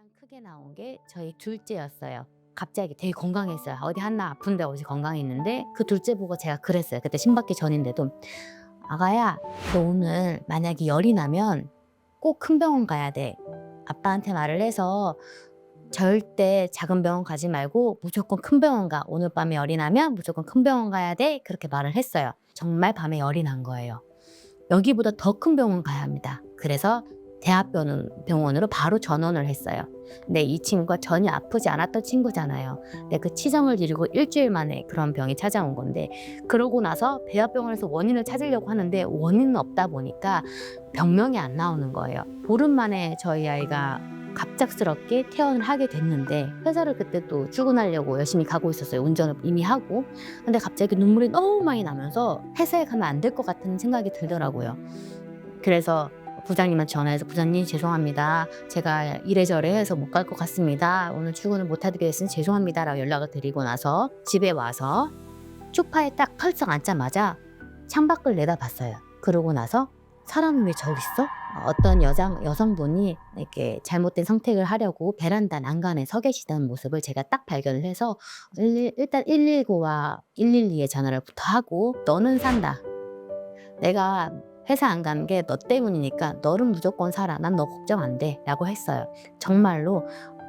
가장 크게 나온 게 저희 둘째였어요. 갑자기 되게 건강했어요. 어디 하나 아픈데 어디 건강했는데 그 둘째 보고 제가 그랬어요. 그때 신받기 전인데도 아가야 너 오늘 만약에 열이 나면 꼭 큰 병원 가야 돼. 아빠한테 말을 해서 절대 작은 병원 가지 말고 무조건 큰 병원 가. 오늘 밤에 열이 나면 무조건 큰 병원 가야 돼. 그렇게 말을 했어요. 정말 밤에 열이 난 거예요. 여기보다 더 큰 병원 가야 합니다. 그래서 대학병원 병원으로 바로 전원을 했어요. 근데 이 친구가 전혀 아프지 않았던 친구잖아요. 근데 그 치정을 이루고 일주일 만에 그런 병이 찾아온 건데 그러고 나서 대학병원에서 원인을 찾으려고 하는데 원인은 없다 보니까 병명이 안 나오는 거예요. 보름 만에 저희 아이가 갑작스럽게 퇴원을 하게 됐는데 회사를 그때 또 출근하려고 열심히 가고 있었어요. 운전을 이미 하고. 근데 갑자기 눈물이 너무 많이 나면서 회사에 가면 안 될 것 같은 생각이 들더라고요. 그래서 부장님한테 전화해서 부장님 죄송합니다. 제가 이래저래 해서 못 갈 것 같습니다. 오늘 출근을 못 하게 됐으니 죄송합니다 라고 연락을 드리고 나서 집에 와서 소파에 딱 펄쩍 앉자마자 창밖을 내다봤어요. 그러고 나서 사람이 왜 저기 있어? 어떤 여장 여성분이 이렇게 잘못된 선택을 하려고 베란다 난간에 서 계시다는 모습을 제가 딱 발견을 해서 11 일단 119와 112에 전화를 부터 하고 너는 산다. 내가 회사 안 가는 게 너 때문이니까 너는 무조건 살아. 난 너 걱정 안 돼. 라고 했어요. 정말로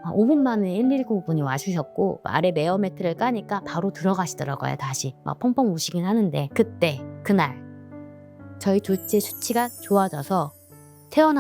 5분 만에 119 분이 와주셨고 아래 메어 매트를 까니까 바로 들어가시더라고요. 다시 막 펑펑 우시긴 하는데 그때 그날 저희 둘째 수치가 좋아져서 태어난